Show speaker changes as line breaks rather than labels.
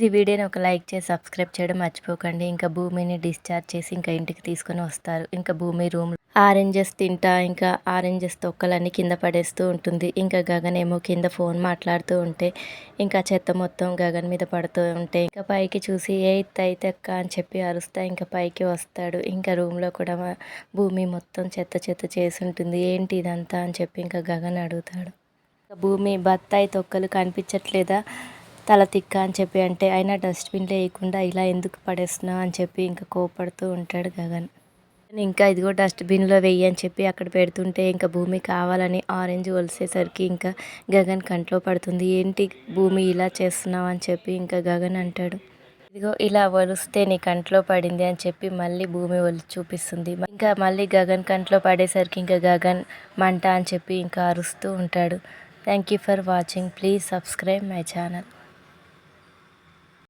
ఈ వీడియోని ఒక లైక్ చేసి సబ్స్క్రైబ్ చేయడం మర్చిపోకండి. ఇంకా భూమిని డిశ్చార్జ్ చేసి ఇంకా ఇంటికి తీసుకొని వస్తారు. ఇంకా భూమి రూమ్ ఆరెంజెస్ తింటా ఇంకా ఆరెంజెస్ తొక్కలన్నీ కింద పడేస్తూ ఉంటుంది. ఇంకా గగన్ ఏమో కింద ఫోన్ మాట్లాడుతూ ఉంటే ఇంకా చెత్త మొత్తం గగన్ మీద పడుతూ ఉంటే ఇంకా పైకి చూసి ఏ అయితే అక్క? అని చెప్పి అరుస్తా ఇంకా పైకి వస్తాడు. ఇంకా రూమ్లో కూడా భూమి మొత్తం చెత్త చెత్త చేసి ఉంటుంది. ఏంటి ఇదంతా? అని చెప్పి ఇంకా గగన్ అడుగుతాడు. ఇంకా భూమి బత్తాయి తొక్కలు కనిపించట్లేదా? తల తిక్క అని చెప్పి అంటే అయినా డస్ట్బిన్లో వేయకుండా ఇలా ఎందుకు పడేస్తున్నావు అని చెప్పి ఇంకా కోపడుతూ ఉంటాడు గగన్. ఇంకా ఇదిగో డస్ట్బిన్లో వెయ్యి అని చెప్పి అక్కడ పెడుతుంటే ఇంకా భూమి కావాలని ఆరెంజ్ ఒలిసేసరికి ఇంకా గగన్ కంట్లో పడుతుంది. ఏంటి భూమి ఇలా చేస్తున్నావు? అని చెప్పి ఇంకా గగన్ అంటాడు. ఇదిగో ఇలా ఒలిస్తే నీ కంట్లో పడింది అని చెప్పి మళ్ళీ భూమి ఒలి చూపిస్తుంది. ఇంకా మళ్ళీ గగన్ కంట్లో పడేసరికి ఇంకా గగన్ మంట అని చెప్పి ఇంకా అరుస్తూ ఉంటాడు. Thank you for watching please subscribe my channel